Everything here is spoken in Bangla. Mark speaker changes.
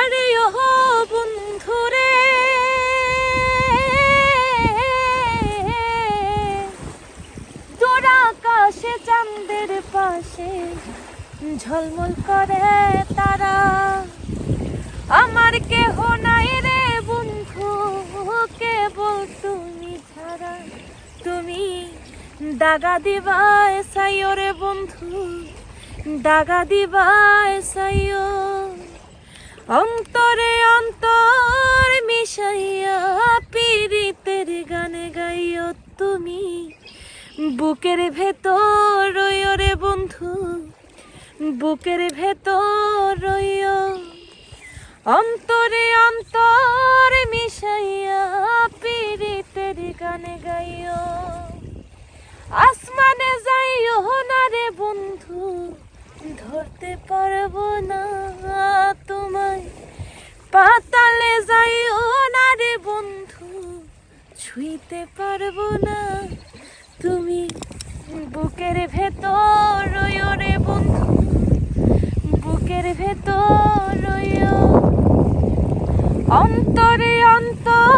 Speaker 1: আরে ও বন্ধুরে। তোর আকাশে পাশে ঝলমল করে তারা। আমার কেহ নাই রে বন্ধু, কেবল তুমি ছাড়া। তুমি দাগা দিবায় সাইও রে বন্ধু, দাগা দিবায় সাইও অন্তরে অন্তর মিশাইয়া পীড়িতের গানে গাইও তুমি। বুকের ভেতর রে বন্ধু, বুকের ভেতর অন্তরে অন্তর মিশাইয়া পীড়িতের গানে গাইও। আসমানে যাইও না রে বন্ধু, ধরতে পারব না তোমায়। পাতালে যাইও না রে বন্ধু, ছুঁইতে পারব না। তুমি বুকের ভেতর রে বন্ধু, বুকের ভেতর অন্তরে অন্তর